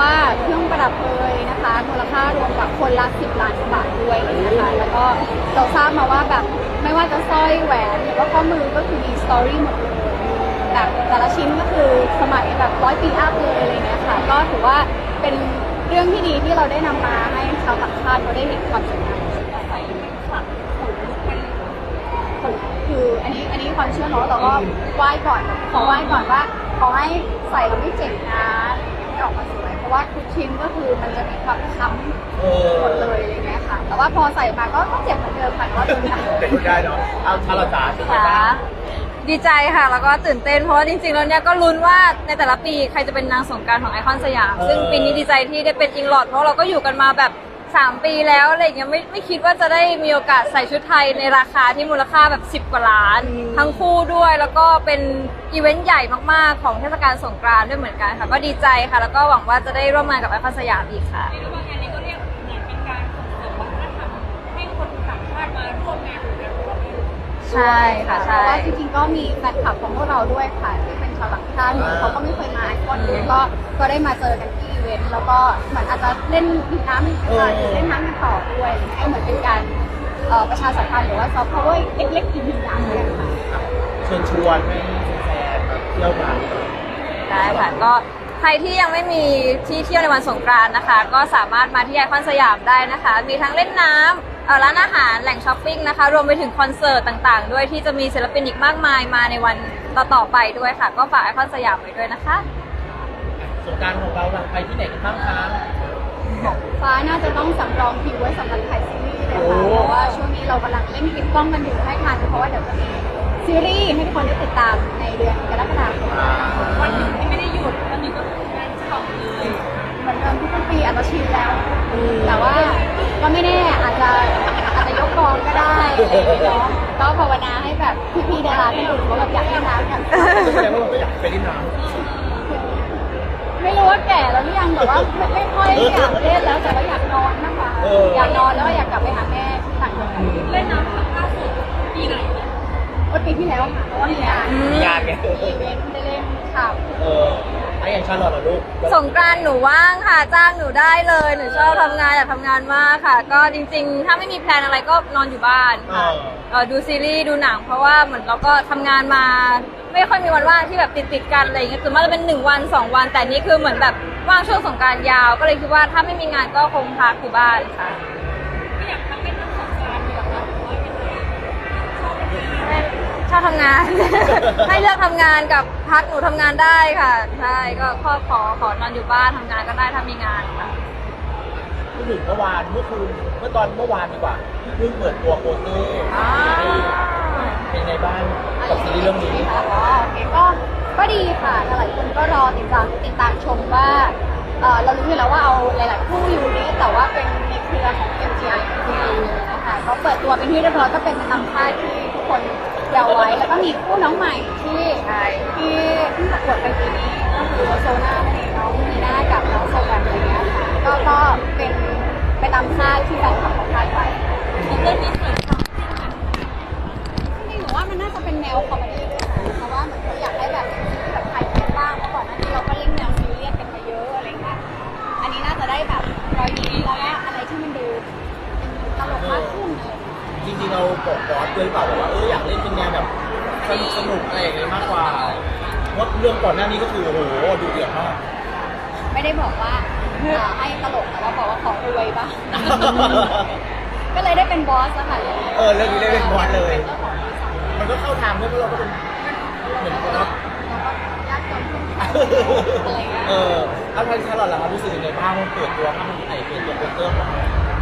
ว่าเครื่องประดับเลยนะคะมูลค่ารวมกับคนละ10ล้านบาทด้วยนะคะแล้วก็เราทราบมาว่าแบบไม่ว่าจะสร้อยแหวนหรือว่าข้อมือก็คือมีสตอรี่หมดเลยแบบแต่ละชิ้นก็คือสมัยแบบร้อยปีอัพเลยอะไรเงี้ยค่ะก็ถือว่าเป็นเรื่องที่ดีที่เราได้นำมาให้ชาวต่างชาติเขาได้เห็นความสวยงามใส่ค่ะคืออันนี้อันนี้ความเชื่อเนาะแต่ก็ไหว้ก่อนขอไหว้ก่อนว่าขอให้ใส่แล้วไม่เจ็บนะออกมาสวย ราะว่าทุกชิ้นก็คือมันจะมีความค้ำเออหมดเลยอะไรเงี้ยค่ะ แต่ว่าพอใส่มาก็ต้องเจ็บเหมือนเดิมค่ะก็ดูนะเป็นไปได้เนาะเอาชาลจ๋าเป็นไงค่ะบ้างดีใจค่ะ แล้วก็ตื่นเต้นเพราะว่าจริงๆแล้วเนี่ยก็ลุ้นว่าในแต่ละปีใครจะเป็นนางสงกรารของไอคอนสยาม ซึ่งปีนี้ดีใจที่ได้เป็นอิงลอดเพราะเราก็อยู่กันมาแบบ 3 ปีแล้วอะไรอย่างเงี้ยไม่ไม่คิดว่าจะได้มีโอกาสใส่ชุดไทยในราคาที่มูลค่าแบบ 10 กว่าล้าน ทั้งคู่ด้วยแล้วก็เป็นอีเวนต์ใหญ่มากๆ ของเทศกาลสงกรานต์ด้วยเหมือนกันค่ะ ก็ดีใจค่ะ แล้วก็หวังว่าจะได้ร่วมงานกับไอคอนสยามอีกค่ะเรียกว่างานนี้ก็เรียกเหมือนเป็นการส่งเสริมวัฒนธรรมให้คนต่างชาติมาร่วมงานกันร่วมกันใช่ค่ะเพใช่ ราะว่าจริงๆก็มีแฟนคลับของพวกเราด้วยค่ะที่เป็นชาวต่างชาติเหมือนเขาก็ไม่เคยมาไอคอนเลยก็ก็ได้มาเจอกันที่อีเว นต์แล้วก็เหมือนอาจจะเล่นน้ำหรือเล่นน้ำกันต่อด้วยก็เหมือนเป็นการเอ่อประชาสัมพันธ์หรือว่าซอฟต์พาวเวอร์เล็กๆอีกหนึ่งอย่างเลยค่ะ เชิญชวนให้แฟนๆมาเที่ยวกันได้ค่ะก็ใครที่ยังไม่มีที่เที่ยวในวันสงกรานต์นะคะ ก็สามารถมาที่ไอคอนสยามได้นะคะ มีทั้งเล่นน้ำเอ่อร้านอาหารแหล่งช้อปปิ้งนะคะ รวมไปถึงคอนเสิร์ตต่างๆ ด้วยที่จะมีศิลปินอีกมากมายมาในวันต่อๆไปด้วยค่ะ ก็ฝากไอคอนสยามไว้ด้วยนะคะ สงกรารของเราล่ะไปที่ไหนกันบ้างคะฟ้าน่าจะต้องสำรองคิวไว้สำหรับถ่ายซีรีส์เลยโอ้ค่ะเพราะว่าช่วงนี้เรากำลังเล่นปิดกล้องกันอยู่ให้ทันเพราะว่าเดี๋ยวจะมีซีรีส์ให้ทุกคนได้ติดตามในเดือนกรกฎาคมอ่าวันหยุดที่ไม่ได้หยุดวันนี้ก็คืองานฉ่ำเลยเหมือนเดิมทุกๆปีอาจจะชินแล้วแต่ว่าก็ไม่แน่อาจจะอาจจะยกกองก็ได้อะไรอย่างเงี้ยเนาะก็ภาวนาให้แบบพี่ๆดาราท่านอื่นเขาแบบอยากเล่นน้ำกันแสดงว่าเราก็อยากไปเล่นน้ ไม่รู้ว่าแก่แล้วหรือยังแต่ว่าไม่ไม่ค่อยอยากเล่นแล้วแต่ว่าอยากนอนมากกว่าอยากนอนแล้วก็อยากกลับไปหาแม่ที่ต่างจังหวัดเล่นน้ำครั้งล่าสุดปีไหนเนี่ยเมื่อปีที่แล้วค่ะเพราะว่ามีงานำมีงานไง อีเวนต์ได้เล่นข่าวเออไอ้อย่างชาลอตเหรอลูกสงกรานต์หนูว่างค่ะ จ้างหนูได้เลย หนูชอบทำงานอยากทำงานมากค่ะ ก็จริง ๆ ถ้าไม่มีแพลนอะไรก็นอนอยู่บ้านค่ะอ่าเอ่อดูซีรีส์ดูหนังเพราะว่าเหมือนเราก็ทำงานมา ไม่ค่อยมีวันว่างที่แบบติดติดๆกันอะไรอย่างเงี้ยคือมันจะเป็นหนึ่งวันสองวัน แต่นี่คือเหมือนแบบว่างช่วงสงกรารยาว ก็เลยคิดว่าถ้าไม่มีงานก็คงพักอยู่บ้านค่ะไม่อยากทำเป็นน้ำสงกรานต์เลยเหรอคะหรือว่ายังไงชอบเป็นงานชอบทำงาน ให้เลือกทำงานกับพักหนูทำงานได้ค่ะใช่ก็ขอขอขอนอนอยู่บ้านทำงานก็ได้ถ้ามีงานค่ะ พูดถึงเมื่อวานเมื่อคืนเมื่อตอนเมื่อวานดีกว่าเพิ่งเปิดตัวโปสเตอร์ เป็นไงบ้างกับซีรีส์เรื่องนี้อ๋อโอเคก็ก็ดีค่ะหลายคนก็รอติดตามติดตามชมว่าเอ่อเรารู้อยู่แล้วว่าเอาหลายๆคู่อยู่นี้แต่ว่าเป็นในเครือของ MGI นะคะก็เปิดตัวเป็นที่เรียบร้อยก็เป็นไปตามคาดที่ทุกคนเดาไว้แล้วก็มีคู่น้องใหม่ที่ที่เพิ่งประกวดไปปีนี้ก็คือโซน่านั่นเองน้องมีน่ากับน้องโซกันอะไรเงี้ยค่ะก็ก็เป็นไปตามคาดที่แฟนคลับของคาดไว้เรื่องนี้เกิดความจริงกัน จะเป็นแนวคอมเมดี้ด้วยนะเพราะว่าเหมือนเขาอยากให้แบบแบบไทยเทียบ้างเพราะก่อนหน้านี้เราก็เล่นแนวซีเรียสกันมาเยอะอะไรเงี้ยอันนี้น่าจะได้แบบรอยยิ้มแล้วก็อะไรที่มันดูตลกมากขึ้นอะไรเงี้ยจริงๆเราบอกบอสด้วยเปล่าว่าเอออยากเล่นเป็นแนวแบบสนุกอะไรอย่างเงี้ยมากกว่าเพราะเรื่องก่อนหน้านี้ก็คือโอ้โหดูเดือดมากไม่ได้บอกว่าเอ่อให้ตลกแต่ว่าบอกว่าขอรวยบ้าง ก็เลยได้เป็นบอสอะค่ะเออเรื่องนี้ได้เป็นบอสเลยป็นจ้าของบริษัท มันก็เข้าทางด้วยเพราะเราก็เป็นเหมือนบอสแล้วก็ยากจนอะไรเงี้ยเออเอาทางชาลอตล่ะครับรู้สึกยังไงบ้างมันเปิดตัวข้างไอเปิดตัวโปสเตอร์มา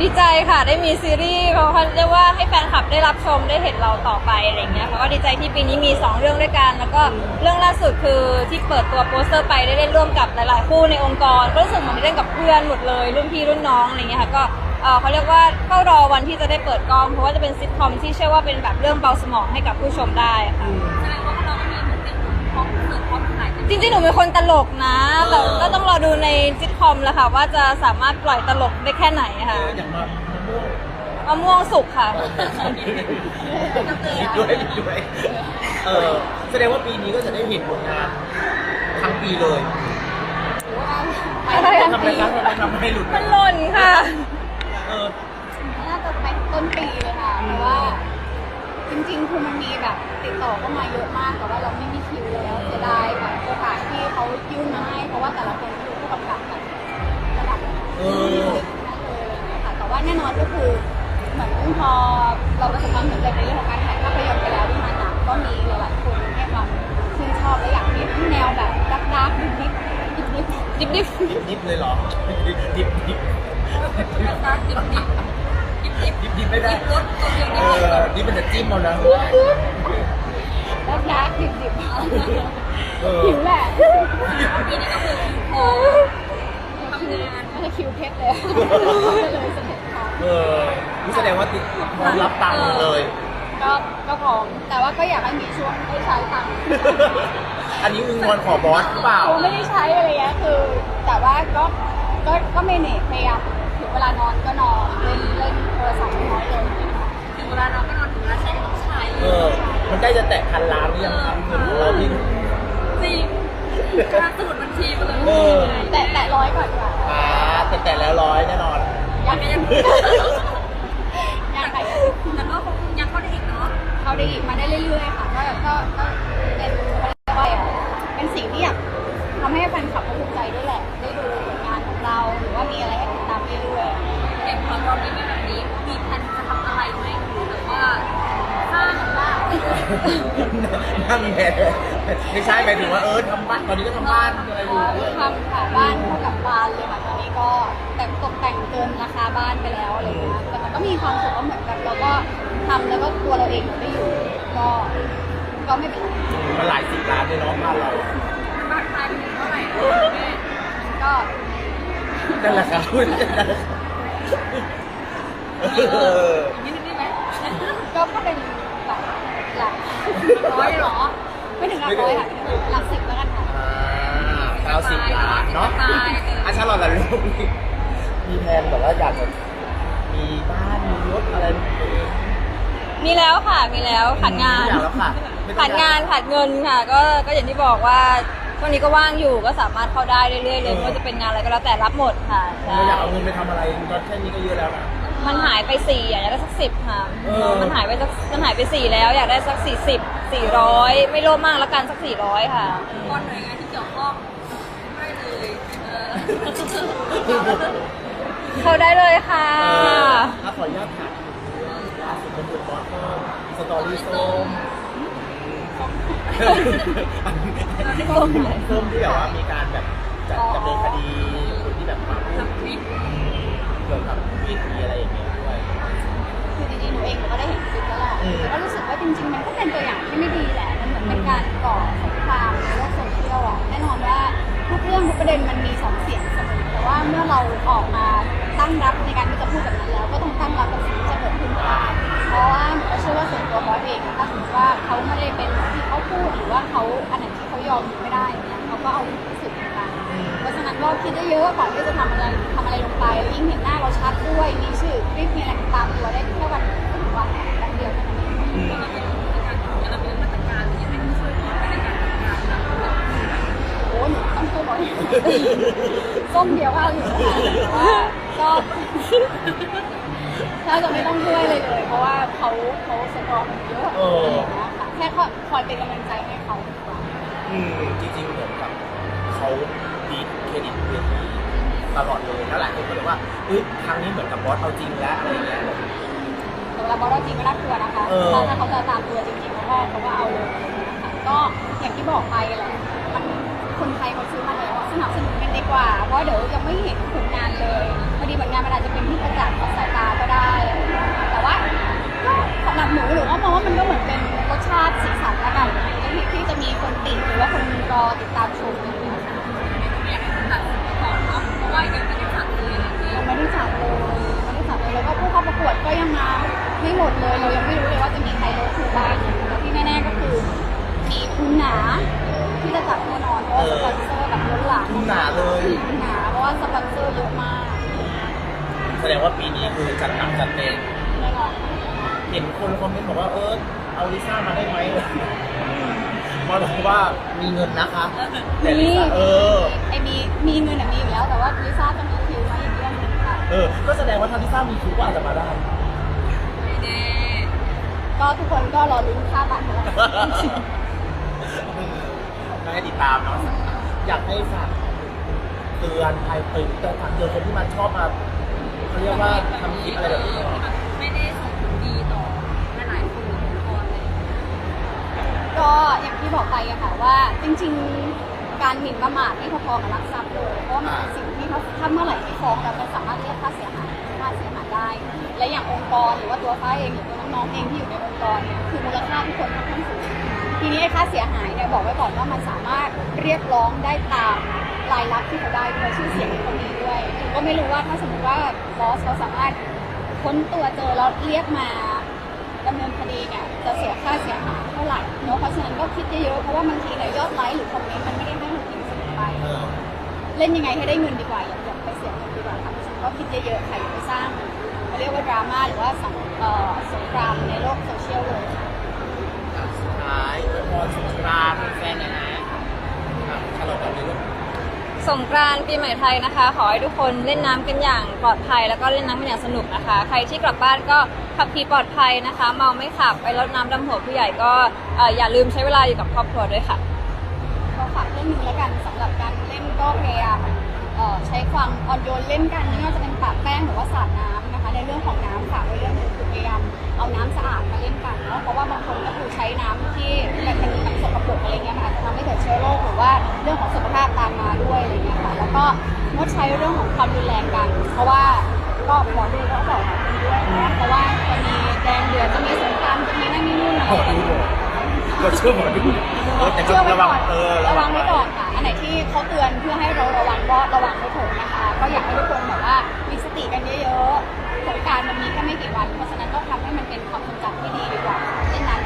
ดีใจค่ะได้มีซีรีส์เขาเรียกว่าให้แฟนคลับได้รับชมได้เห็นเราต่อไปอะไรอย่างเงี้ยเขาก็ดีใจที่ปีนี้มี 2 เรื่องด้วยกัน แล้วก็เรื่องล่าสุดคือที่เปิดตัวโปสเตอร์ไปได้เล่นร่วมกับหลาย ๆ คู่ในองค์กรก็รู้สึกเหมือนได้เล่นกับเพื่อนหมดเลยรุ่นพี่รุ่นน้องอะไรเงี้ยค่ะก็ เอ่อเขาเรียกว่าเฝ้ารอวันที่จะได้เปิดกล้อง เพราะว่าจะเป็นซิทคอมที่เชื่อว่าเป็นแบบเรื่องเบาสมองให้กับผู้ชมได้ค่ะ แสดงว่าเราก็มีเหมือนเป็นพร้อมเสิร์ฟพร้อมขายจริงๆ หนูเป็นคนตลกนะแต่ก็ต้องรอดูในซิทคอมแหละค่ะ ว่าจะสามารถปล่อยตลกได้แค่ไหนค่ะอย่างมามะม่วงมะม่วงสุกค่ะ ผิดด้วยผิดด้วยเออแสดงว่าปีนี้ก็จะได้เห็นผลงานทั้งปีเลยหรือว่าไปอะไรทำอะอะไรครับทำอะไรทำให้หลุด มันหล่นค่ะเออน่าจะไปต้นปีเลยค่ะเพราะว่า จริงๆคือมันมีแบบติดต่อเข้ามาเยอะมากแต่ว่าเราไม่มีคิวแล้วเสียดายแบบโอกาสที่เขายื่นมาให้เพราะว่าแต่ละคนคือผู้กำกับแบบระดับเออนั่นเลยอะไรอย่างเงี้ยค่ะแต่ว่าแน่นอนก็คือเหมือนพอเราประสบความสำเร็จในเรื่องของการถ่ายภาพยนตร์ไปแล้วที่มาหนังก็มีหลายๆคนให้ความชื่นชอบและอยากเห็นแนวแบบดักดักดิบดิบดิบดิบดิบดิบดิบเลยเหรอดิบดิบดิบนะคะ ดิบดิบดิบดิบดิบดิบไม่ได้รสตัวเดียวเอนี่เลยอดิบมันจะจิ้มเอานะดักดักดิบดิบเออหิวแหละปีนี้ก็คือโอ้ทำงานไม่ใช่คิวเพชรเลยเลยสเต็ปของเออนี่แสดงว่าติดพร้อมรับตังค์เลย ก็ก็พร้อมแต่ว่าก็อยากให้มีช่วงได้ใช้ตังค์อันนี้มึงงอนขอบอสหรือเปล่าคือไม่ได้ใช้อะไรเงี้ยคือ แต่ว่าก็ ก็ก็ไม่เนตพยายามถึงเวลานอนก็นอนเล่นเล่นโทรศัพท์น้อยลงถึงเวลาเราก็นอนถึงเวลาใช้ก็ต้องใช้เออ มันใกล้จะแตะพันล้านหรือยังครับเงินของเราที่จริงค่าสมุดบัญชีมาเลยเออแต่แต่ร้อยก่อนดีกว่าอ่าแต่แต่แล้วร้อยแน่นอนอยากก็ยังอยากไปแต่ก็คงยังเข้าได้อีกเนาะเขาได้อีกมาได้เรื่อยๆค่ะก็ก็ ไม่ใช่หมายถึงว่าเออทำบ้านตอนนี้ก็ทำบ้านอะไรอยู่ด้วยทำค่ะบ้านเท่ากับบานเลยค่ะตอนนี้ก็แต่งตกแต่งเกินราคาบ้านไปแล้วอะไรเงี้ยแต่มันก็มีความสุขว่าเหมือนกับเราก็ทำแล้วก็ตัวเราเองไม่อยู่ก็ก็ไม่เป็นไรมันหลายสิบล้านเลยเนาะบ้านเราบ้านไทยเป็นเท่าไหร่แม่ก็นั่นแหละครับเอออีกนิดนึงได้ไหมก็ก็เป็นแบบหลักร้อยหรอ ไม่ถึงหลักร้อยค่ะหลักสิบแล้วกันค่ะอ่าเก้าสิบล้านเนาะอาชาลอตละลูกมีแผนแบบว่าอยากจะมีบ้านมีรถอะไรของตัวเองมีแล้วค่ะ มีแล้วขาดงานอยากแล้วค่ะไม่ต้องขาดงานขาดเงินค่ะ ก็ก็อย่างที่บอกว่าช่วงนี้ก็ว่างอยู่ก็สามารถเข้าได้เรื่อยๆเลยไม่ว่าจะเป็นงานอะไรก็แล้วแต่รับหมดค่ะใช่เราอยากเอาเงินไปทำอะไรรถแค่นี้ก็เยอะแล้วนะ มันหายไปสี่อยากได้สักสิบค่ะเออ มันหายไปสักมันหายไปสี่แล้วอยากได้สักสี่สิบสี่ร้อยไม่โลภมากแล้วกันสักสี่ร้อยค่ะ บอลหน่วยงานที่เกี่ยวข้องได้เลยเออเข้าได้เลยค่ะเออถ้าขออนุญาตถามล่าสุดเป็นบุตรบอสก็สตอรี่ส้มส้มที่แบบว่ามีการแบบจัดดำเนินคดีคนที่แบบมาพูดทำคลิป เกี่ยวกับวิธีอะไรอย่างเงี้ยด้วย คือจริงๆหนูเองหนูก็ได้เห็นคลิปแล้วแหละอืม แต่ก็รู้สึกว่าจริง ๆ มันก็เป็นตัวอย่างที่ไม่ดีแหละ มันเหมือนเป็นการก่อสงครามในโลกโซเชียลอะแน่นอนว่าทุกเรื่องทุกประเด็นมันมีสองเสียงเสมอ แต่ว่าเมื่อเราออกมาตั้งรับในการที่จะพูดแบบนั้นแล้ว ก็ต้องตั้งรับกับสิ่งที่จะเกิดขึ้นได้เพราะว่าหนูก็เชื่อว่าส่วนตัวบอสเองถ้าสมมติว่าเขาไม่ได้เป็นอย่างที่เขาพูดหรือว่าเขาอันไหนที่เขายอมอยู่ไม่ได้เนี่ยเขาก็เอาที่สุดเหมือนกัน เพราะฉะนั้นก็คิดได้เยอะก่อนที่จะทำอะไรทำอะไรลงไปแล้วยิ่งเห็นหน้าเราชัดด้วยมีชื่อคลิปมีอะไรตามตัวได้แค่วันถึงวันแป๊บเดียวเท่านั้นเองโอ้หนูต้องช่วยบ่อยส้มเดียวก็เอาอยู่นะคะแต่ว่าก็ถ้าจะไม่ต้องช่วยเลยเลย เพราะว่าเขาเขาสตรองเยอะอะไรอย่างเงี้ยค่ะแค่คอยเป็นกำลังใจให้เขาดีกว่า อืมจริงๆเหมือนกับเขาดีเครดิตเวที ตลอดเลยแล้วหลายคนก็เลยว่าเฮ้ยครั้งนี้เหมือนกับบอสเอาจริงแล้วอะไรเงี้ย แต่เวลาบอสเราจริงก็น่ากลัวนะคะเออถ้าถ้าเขาจะตามตัวจริงๆเขาก็เขาก็เอาเลยนะคะก็อย่างที่บอกไปแหละมันคนไทยเขาซื้อมาแล้วอะสนับสนุนกันดีกว่า เพราะเดี๋ยวยังไม่เห็นผลงานเลยพอดีผลงานมันอาจจะเป็นที่ประจักษ์ต่อสายตาก็ได้อะไรอย่างเงี้ยแต่ว่าก็สำหรับหนูหนูก็มองว่ามันก็เหมือนเป็นรสชาติสีสันละกันที่ที่จะมีคนติดหรือว่าคนรอติดตามชมอย่างเงี้ยค่ะอย ว่ายังไม่ได้ตัดเลยอะไรเงี้ยยังไม่ได้จับเลยไม่ได้จับเลยแล้วก็ผู้เข้าประกวดก็ยังมาไม่หมดเลย เรายังไม่รู้เลยว่าจะมีใครลดคือบ้างแต่ที่แน่ๆก็คือมีคุณหนาที่จะจับแน่นอนเพราะว่าสปอนเซอร์แบบล้นหลามทุนหนาเลย คุณหนาเพราะว่าสปอนเซอร์เยอะมากแสดงว่าปีนี้คือจัดหนักจัดเต็มแน่นอน เห็นคนคอมเมนต์บอกว่าเออเอาลิซ่ามาได้ไหม มาแบบว่ามีเงินนะคะแต่มีลิซ่าเออ ไอมีมีเงินอะมีอยู่แล้ว แต่ว่าลิซ่าจะมีคิวมาอีกเรื่องหนึงค่ะเออ ก็แสดงว่าทางลิซ่ามีคิวก็อาจจะมาได้ ไม่แน่ก็ทุกคนก็รอลุ้นค่าบัตรกันแล้วกันมาให้ติดตามเนาะ อยากให้ฝากเตือนภัยเตือนแต่ฝากเตือนคนที่มันชอบมาเขาเรียกว่าทำคลิปอะไรแบบนี้ จริงๆ การหมิ่นประมาทนี่พอๆกับลักทรัพย์เลยเพราะมันเป็นสิ่งที่เขาถ้าเมื่อไหร่ที่ฟ้องแล้วมันสามารถเรียกค่าเสียหายค่าเสียหายได้ และอย่างองค์กรหรือว่าตัวฟ้าเองหรือตัวน้องๆเองที่อยู่ในองค์กรเนี่ยคือมูลค่าทุกคนค่อนข้างสูงทีนี้ค่าเสียหายเนี่ยบอกไว้ก่อนว่ามันสามารถเรียกร้องได้ตามรายรับที่เขาได้ด้วยชื่อเสียงที่เขามีด้วยก็ไม่รู้ว่าถ้าสมมติว่าบอสเขาสามารถค้นตัวเจอแล้วเรียกมา ดำเนินคดีเนี่ยจะเสียค่าเสียหายเท่าไหร่เนาะเพราะฉะนั้นก็คิดเยอะๆเพราะว่าบางทีเนี่ยยอดไลค์หรือคอมเมนต์มันไม่ได้ให้มันกินเสมอไป เล่นยังไงให้ได้เงินดีกว่าอย่าอย่าไปเสียเงินดีกว่าค่ะเพราะฉะนั้นก็คิดเยอะๆค่ะอย่าไปสร้างเขาเรียกว่าดราม่าหรือว่าสังเอ่อสงครามในโลกโซเชียลเลยค่ะสุดท้ายพรสงกรานต์แฟนๆหนะฮะอะฉลองกันเลยลูก สงกรานต์ปีใหม่ไทยนะคะ ขอให้ทุกคนเล่นน้ำกันอย่างปลอดภัย แล้วก็เล่นน้ำกันอย่างสนุกนะคะ ใครที่กลับบ้านก็ขับขี่ปลอดภัยนะคะ เมาไม่ขับไปรดน้ำดำหัวผู้ใหญ่ก็เอ่ออย่าลืมใช้เวลาอยู่กับครอบครัวด้วยค่ะก็ฝากเรื่องนึงแล้วกันสำหรับการเล่นก็พยายามเอ่อใช้ความอ่อนโยนเล่นกันไม่ว่าจะเป็นปะแป้งหรือว่าสาดน้ำนะคะ ในเรื่องของน้ำฝากไว้เรื่องหนึงคือพยายามเอาน้ำสะอาดมาเล่นกันเนาะเพราะว่าบางคนก็คือใช้น้ำที่แบบมันมัน กอะไรเงี้ยค่ะอาจจะทำให้เกิดเชื้อโรคหรือว่าเรื่องของสุขภาพตามมาด้วยอะไรเงี้ยค่ะแล้วก็งดใช้เรื่องของความรุนแรงกัน เพราะว่าก็หมอดูเขาก็บอกแบบนี้ด้วยนะเพราะว่าจะมีแดงเดือดจะมีสงครามจะมีนั่นนี่นู่นอะไรหมอดูเลยเราเชื่อหมอดูเออแต่ก็เชื่อไว้ระวัก่งอนเออระวังไว้ก่อนค่ะอันไหนที่เขาเตือนเพื่อให้เราระวังก็ระวังไว้เถอะนะคะ ก็อยากให้ทุกคนแบบว่ามีสติกันเยอะๆสงกรารมันมีแค่ไม่กี่วัน เพราะฉะนั้นก็ทำให้มันเป็นความทรงจำที่ดีดีกว่าเล่นนั้น